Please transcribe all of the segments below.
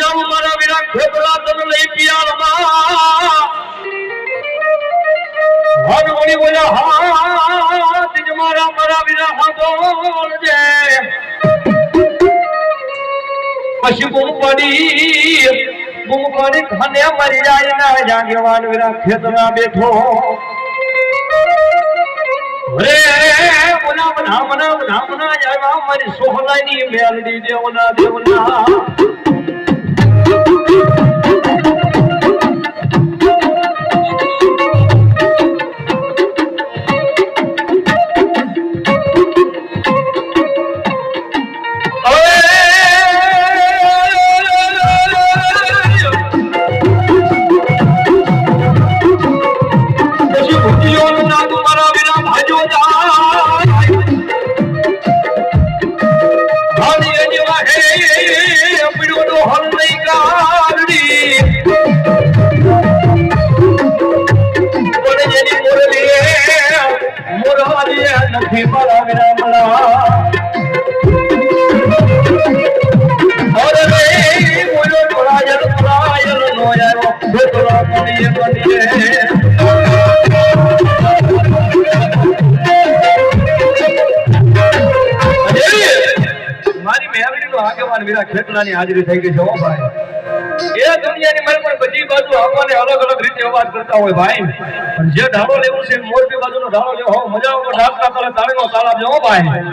જાણું મારા વીરા ખેતરા તન લઈ પિયારમાં હરમણી બોલ્યા, હાથ જ મારા મારા વીરા હાથોળજે પછી બૂમ પડી બૂમ પડી ખાને મરી જાય ના જાગેવાન વીરા ખેતરા બેઠો. રે બોલા બના બના બના બના જાય મારી નો આગેવાન વીરા ખેતલાની હાજરી થઈ ગઈ છે, હો ભાઈ. એ પણ બધી બાજુ આવવાને અલગ અલગ રીતે અવાજ કરતા હોય ભાઈ. જે ઢાળો લેવું છે મોરબી બાજુનો ઢાળો લેવો, હો, મજા આવે ઢાળતા ભાઈ.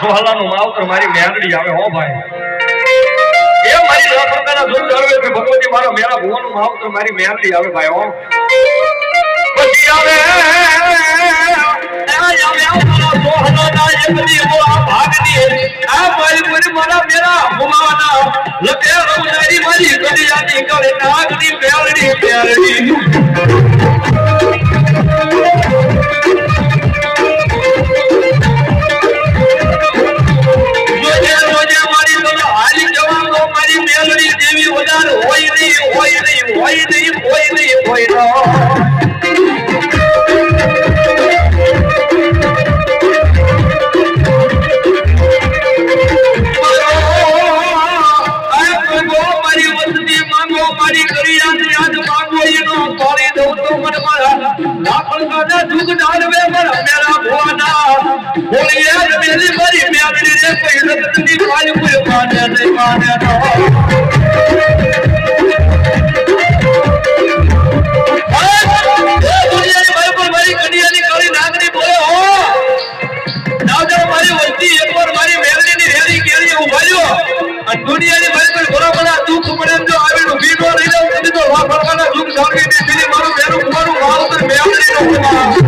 સોહલાનું માવતર મારી મેંગડી આવે હો ભાઈ. એ મારી લાખોના દૂર ધરવે કે ભગવતી મારો મેરા ભુવાનું માવતર મારી મેંગડી આવે ભાઈ હો. પછી આવે મારી કદી મારા સોહલાના નાગની ભાગની આ મેલડી દેવી વધાર હોય નહીં હોય એનો તોડી દઉં તો મને મારા લાખણ કાના દુઃખ ડાળવે મારા મેરા ભવાના. બોલી યાર મેલી મારી મેલડી રે કોઈ રતની પાલી કોઈ માને નહીં, માને નો મારી વસ્તી એકવાર મારી મેલડીની રેડી કેરી ઉભાર્યો અને દુનિયાની ને પેલી મારું મેં મારું માવતર મેલડી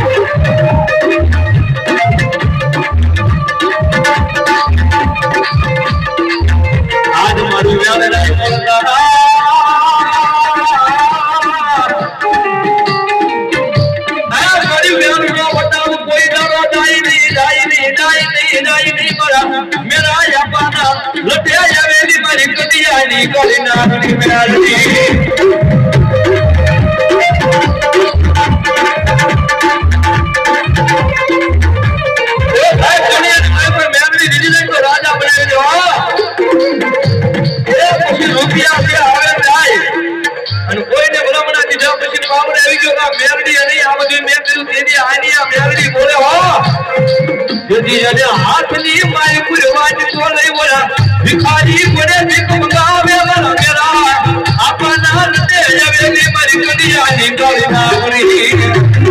લટ્યા વેલી મારી કટિયાની કરી નાખી મેળવી. થઈ ગયો આ મેરડી અને આ બધી મેરડી પડે, ભીખ ગાવે વાલા મેરા આપના નતે જવે ની મારી ની ગાવી ના કરી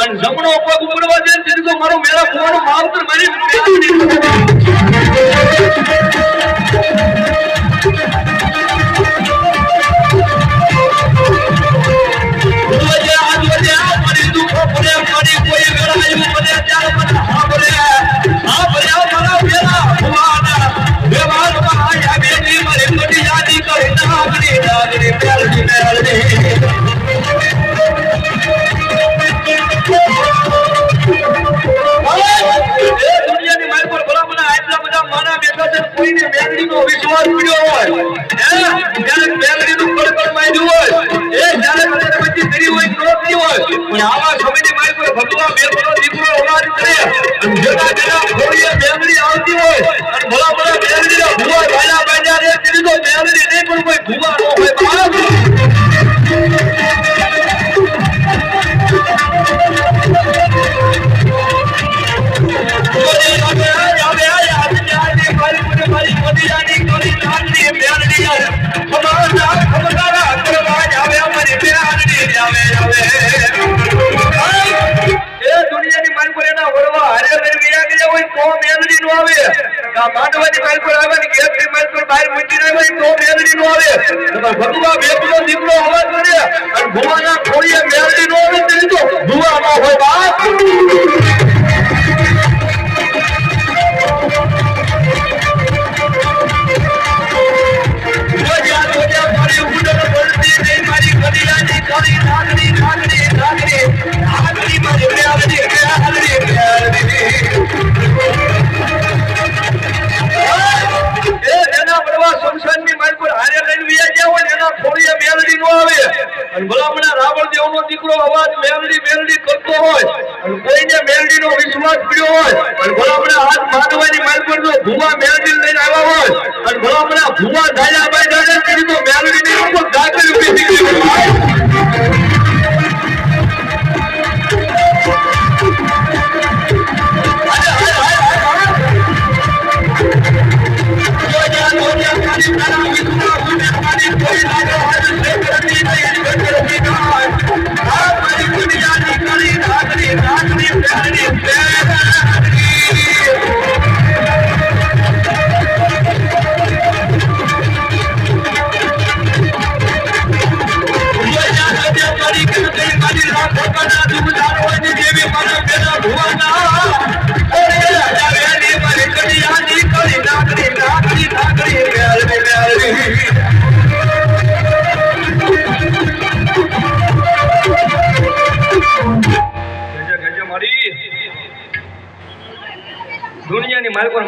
અને જમણો પગ ઉપડવા જાય તેથી તો મારો મેળા કુવાનો માવતર મારી 因为不乱动 આ માંડવાની પર આવે ને ગેસની માલ પર બહાર મૂકી આવે તો મેલડી નો આવે. નકર ભગવા વેપનો દીકરો અવાજ કરે અને ભુવાના ખોળીએ મેલડી નો આવે તો ભુવામાં હોય બાપ.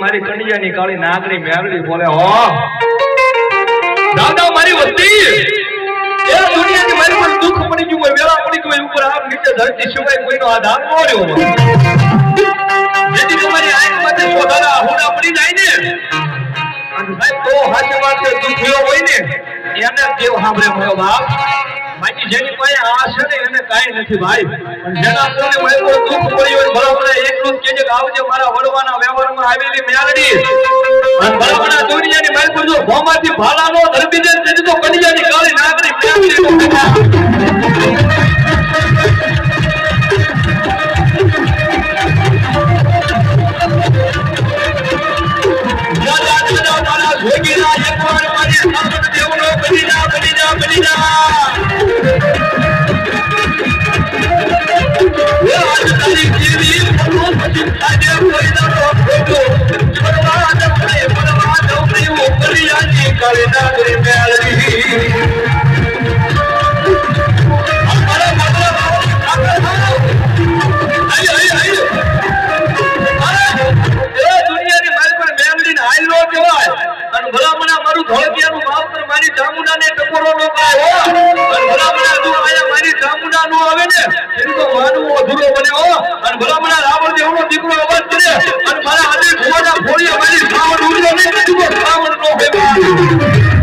મારી કણિયાની કાળી નાગરી મેળવી બોલે, હો, દાદા મારી વસ્તી, એ દુનિયાની મારી પર દુઃખ પડી ગયું હોય, વેળા પડી ગયું ઉપર આમ નીચે ધરતી સિવાય કોઈનો આધાર ન રહ્યો હોય. જેથી તમારી આંખ માટે સોધારા હુડા પડી જાય ને. સાહેબ, તો હાથે છે દુઃખ હોય ને, એને કેવ સાંભળે મળ્યો બાપ બાકી જેની પાસે આ છે ને એને કાંઈ નથી ભાઈ. પણ જેના કોને તો દુઃખ પડ્યું બરાબર એટલું જ કે આવજે મારા વડવાના વ્યવહારમાં આવેલી મેળડી અને બરાબર દુનિયાની પર જો ભોમાંથી ભાલાનો ચામુંડા નો આવે ને, એનું તો માનવું અધૂરો બને હો. અને ભલામણા રાવણ દેવનો દીકરો અવાજ કરે. અને મારા હાથે ભુવાના ફોડીએ મારી શ્રાવણ ઉડ્યો નહીં તો શ્રાવણ નો હોય બધી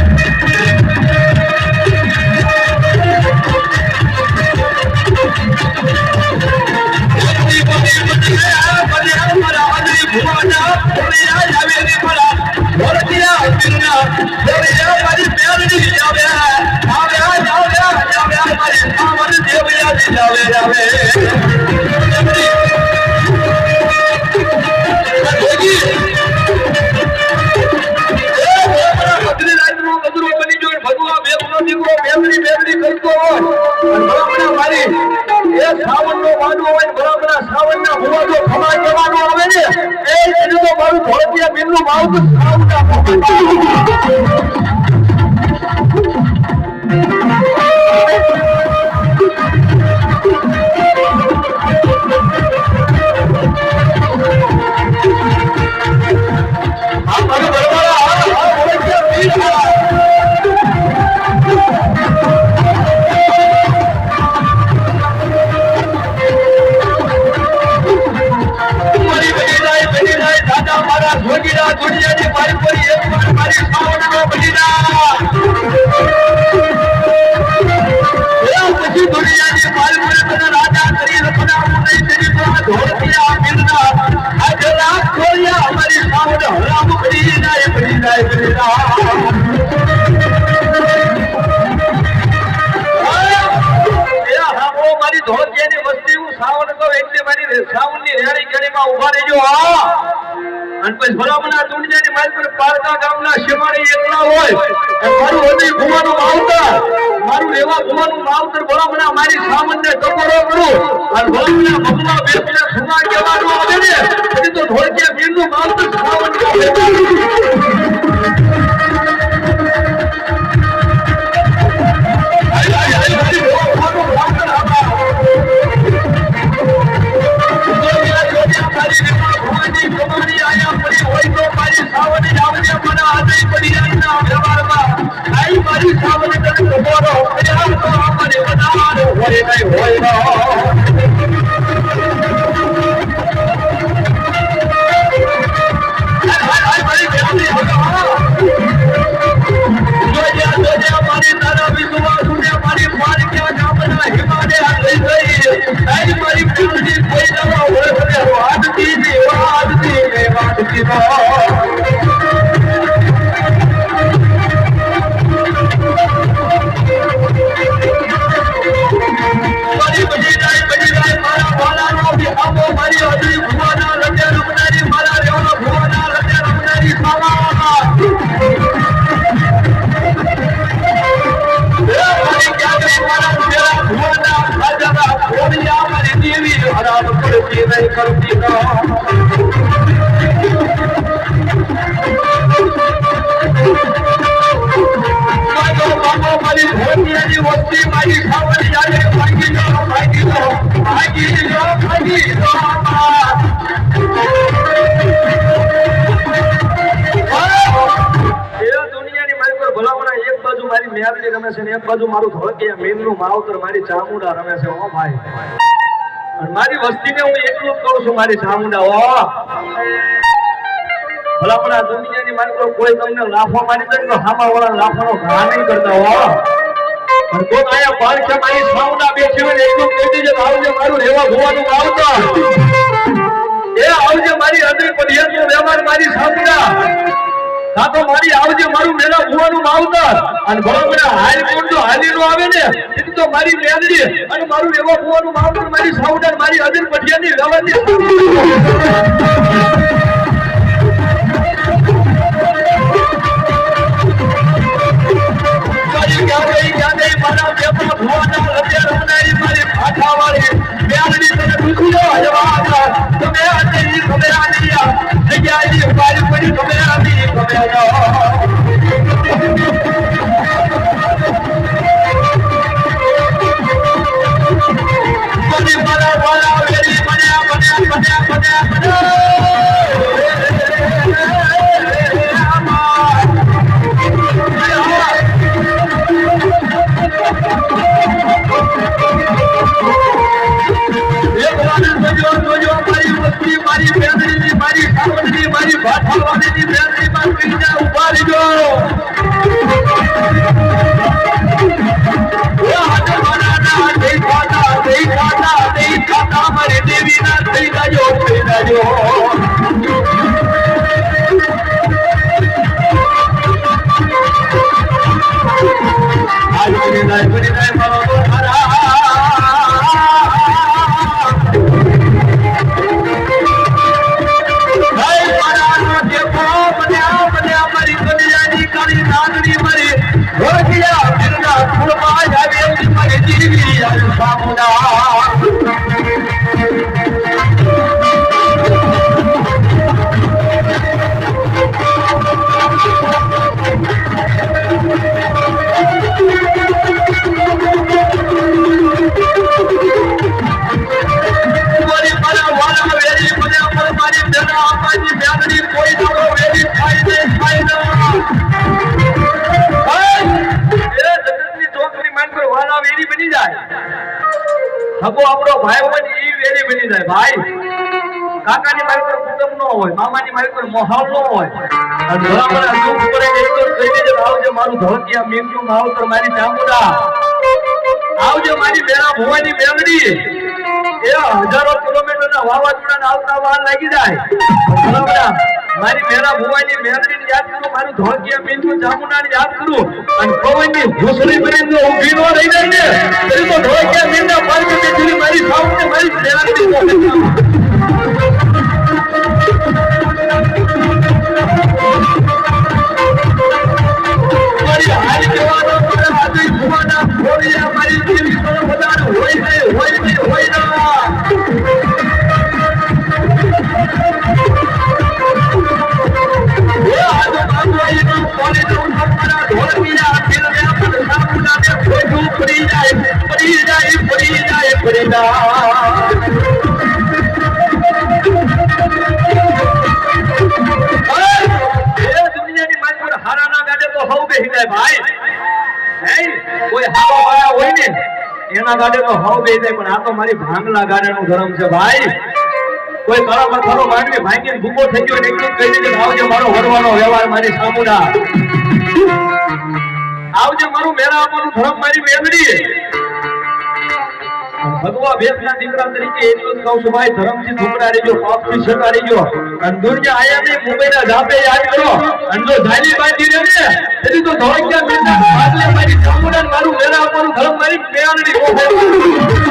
બધી આ મારા ભુવાના ફોડીએ આવેલી મારા ધોળકિયા મારું હૃદય ભુવાનું માવતર. મારું એવા ભુવાનું માવતર ભલામણા મારી સામાન્ય ટકોરો કરું. અને ભલામણા બેસીને સુમા કહેવાનું આવે ને તો ઢોળકિયા વીરનું માવતર સાવન పరిశ్రామని రామచమ్మన ఆదరింపడిన అగ్రవర్మ ఐ పరిశ్రామని కలిసి గోరో విరామని వదారు వరినై వరినో નહીં કરતી ન મારો મારી વસ્તી મારી ભાગી દુનિયાની મારી મારી મેરડી રમે છે ને એક બાજુ મારું ધોળકિયા મીનનું માવતર મારી ચામુડા રમે છે, ઓ ભાઈ. મારી વસ્તીને હું એટલું જ કહું છું, મારી ચામુંડા ઓ ભલામણા દુનિયાની મારી કોઈ તમને લાફો મારી દે તો હામા વાળા લાફાનો ઘા નહીં કરતા, હો. પણ કોક આયા પારખે મારી સામુંડા બેઠી હોય એટલું કહી દેજે આવજે મારું રેવા ભોવાનું આવતા. એ આવજે મારી હૃદય પર યજ્ઞ વ્યવહાર મારી ચામુંડા કાં તો મારી આવજે, મારું મેલા ભુવાનું માવતર. અને ભલામણા હાલ કોણ જો હાલી નો આવે ને, એ તો મારી મેદડી અને મારું એવા ભુવાનું માવતર, મારી સાઉડર મારી અදිલ પઠિયાની વ્યવહારની મારી ભુવાના હૃદય રમનારી મારી ભાઠાવાળી. يا بني હગો આપણો ભાઈ હોય ને એ વેરી બની જાય, ભાઈ. કાકાની મારી પર કુટુંબ નો હોય, મામાની મારી પર મોહાલ નો હોય. અને ભલામણા દુઃખ પડે ને એટલું જ કહી દેજે કે આવજે મારું ધોતિયા મેમજુ માવતર મારી ચામુડા. આવજો મારી બેરા ભુવાની બેંગડી. એ હજારો કિલોમીટરના વાવાઝોડાના આવતા વાર લાગી જાય. ભલામણા મારી મેરા ભુવાની મેરડીને યાદ કરું, મારું ધોળકિયા બિંદુ જામુનાને યાદ કરું અને પવનની ભૂસડી કરીને ઊભી નો રહી જાય ને. તો ધોળકિયા બિંદુ પાર્વતી જેવી મારી સાઉન્ડ મારી મેરડી પડી જાય પડી જાય મારી ગાડે જાય ભાઈ કોઈ હારો વાળા હોય ને એના ગાડે તો હવ બે પણ આ તો મારી ભાંગલા ગાડેનું ધર્મ છે ભાઈ કોઈ કળા પર ખરો ભાંગીને ભૂકો થઈ ગયો ને કહી દીધું આવજે મારો હરવાનો વ્યવહાર મારી સામુડા. આવજે મારું મેળા આપવાનું ધરમ મારી મેળવી ભગવા ભેસના દીકરા તરીકે એટલું જ કહું છું, ભાઈ, ધરમથી ઢોકળા રહેજો, પાપથી છેટા રહેજો. અને દુનિયા આયા નહીં, મુંબઈના ધાપે યાદ કરો અને જો ઝાલી બાંધી રહે ને, તેથી તો ધોળકિયા ભાગલે મારી ચામુંડા મારું મેળા આપવાનું ધરમ મારી મેળાની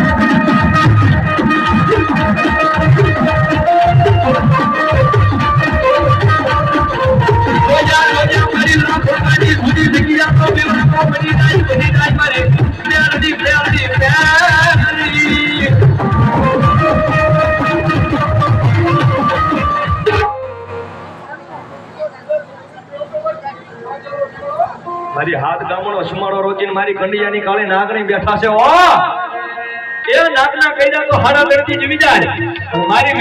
મારી કંડિયાની કાળે નાગણી મારી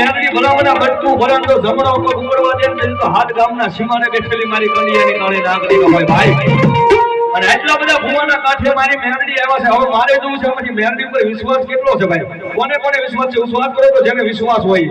ને બેઠેલી મારી કંડિયાની કાળે નાગણી હોય ભાઈ. અને એટલા બધા ભુવાના કાંઠે મારી મહેનતી આવ્યા છે. હવે મારે જોવું છે મહેનતી ઉપર વિશ્વાસ કેટલો છે ભાઈ? કોને કોને વિશ્વાસ છે? કરો તો જેને વિશ્વાસ હોય.